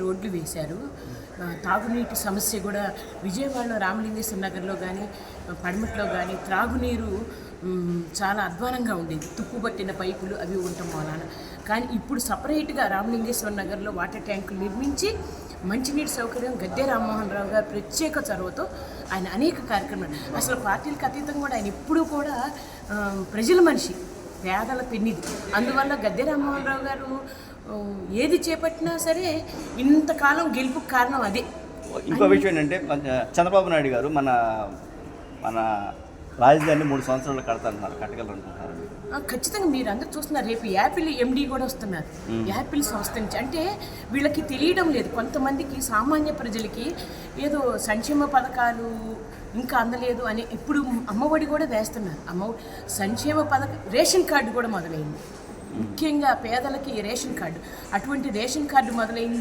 రోడ్లు వేశారు. తాగునీటి సమస్య కూడా విజయవాడలో రామలింగేశ్వర నగర్లో కానీ పడమట్లో కానీ త్రాగునీరు చాలా అధ్వానంగా ఉండేది. తుప్పుబట్టిన పైపులు అవి ఉండటం వలన. కానీ ఇప్పుడు సపరేట్గా రామలింగేశ్వర నగర్లో వాటర్ ట్యాంకులు నిర్మించి మంచినీటి సౌకర్యం గద్దె రామ్మోహన్ రావు గారు ప్రత్యేక చొరవతో ఆయన అనేక కార్యక్రమాలు. అసలు పార్టీలకు అతీతంగా కూడా ఆయన ఎప్పుడూ కూడా ప్రజల మనిషి. పేదల పెన్నిది. అందువల్ల గద్దె రామ్మోహన్ గారు ఏది చేపట్టినా సరే ఇంతకాలం గెలుపుకు కారణం అదే. ఇంకో విషయం ఏంటంటే చంద్రబాబు నాయుడు గారు మన మన రాజధాని మూడు సంవత్సరాలు కడతారన్నారు కట్టగలరు ఖచ్చితంగా మీరు అందరూ చూస్తున్నారు. రేపు యాపిల్ ఎండి కూడా వస్తున్నారు. యాపిల్ సంస్థ నుంచి. అంటే వీళ్ళకి తెలియడం లేదు. కొంతమందికి సామాన్య ప్రజలకి ఏదో సంక్షేమ పథకాలు ఇంకా అందలేదు అని ఇప్పుడు అమ్మఒడి కూడా వేస్తున్నారు. అమ్మ సంక్షేమ పథకం రేషన్ కార్డు కూడా మొదలైంది. ముఖ్యంగా పేదలకి రేషన్ కార్డు అటువంటి రేషన్ కార్డు మొదలైంది.